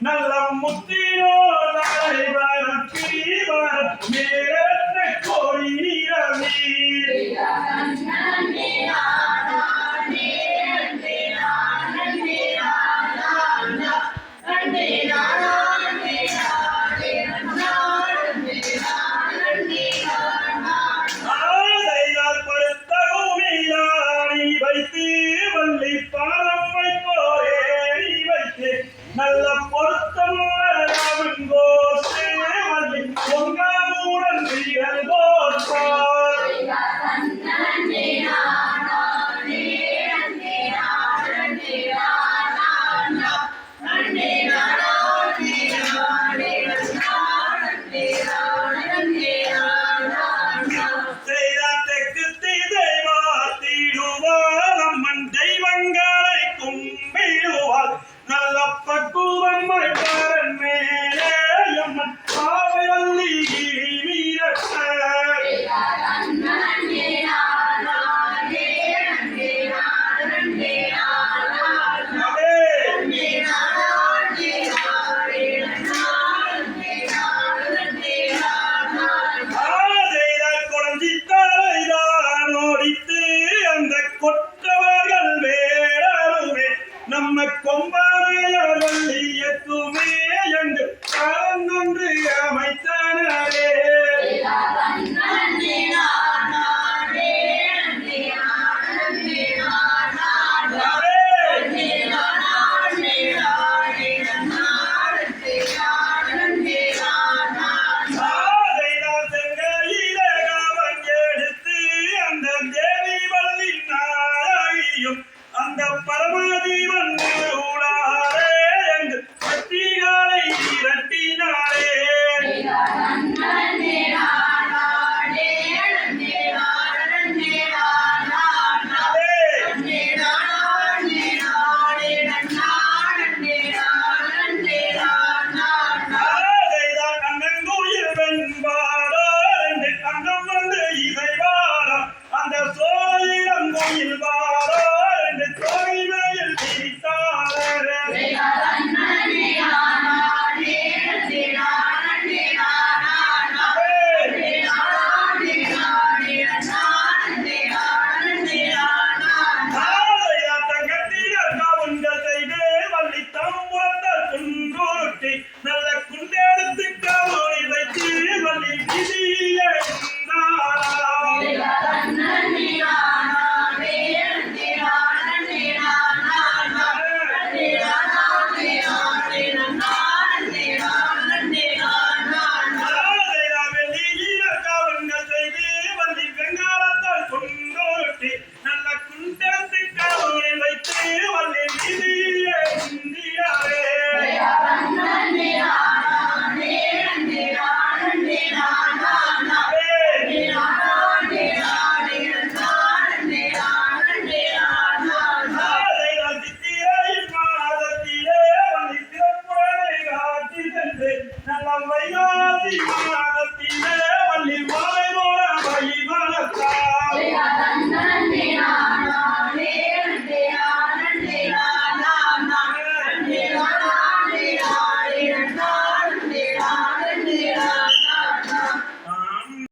நல்ல முத்திரோ தலைவர் நேரத்த கோடி ரவி வைத்து வள்ளி பாலப்பை போரேறி வைத்து நல்ல rainbow. வள்ளிமாதத்திலே வள்ளிமாலை